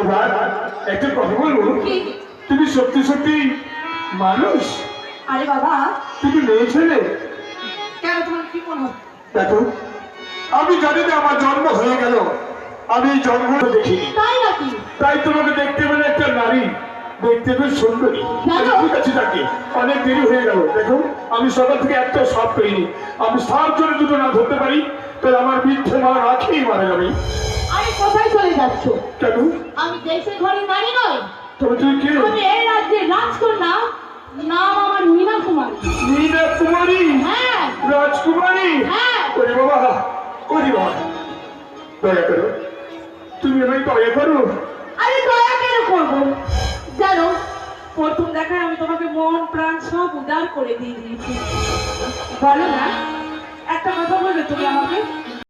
এবার একটা কথা বলব? তুমি সত্যি সত্যি মানুষ? আরে বাবা। তুমি মেয়ে ছেলে? কেন তোমার কি দেখো আমি জানি না আমার জন্ম হয়ে গেল। আমি এই জন্মটা দেখিনি। তাই নাকি? তাই তোমাকে দেখতে পেলে একটা নারী দেখতে বেশ সুন্দরী। ঠিক আছে তাকে অনেক দেরি হয়ে গেল। দেখো আমি সকাল থেকে একটা সাপ পেইনি আমি সাপ জন্য দুটো না ধরতে পারি তাহলে আমার মিথ্যে মা রাখেই মারা যাবে আরে কোথায় চলে যাচ্ছ? কেন? আমি দেশের ঘরে নারী নই। তবে তুমি কে? আমি এই রাজ্যের রাজকন্যা। নাম আমার মীনা কুমারী। মীনা কুমারী? হ্যাঁ। রাজকুমারী? হ্যাঁ। ওরে বাবা ওরে বাবা। দয়া করো তুমি আমায় দয়া করো। আরে দয়া কেন করব? জানো প্রথম দেখায় আমি তোমাকে মন প্রাণ সব উদার করে দিয়ে দিয়েছি। বলো না। তুমি আমাকে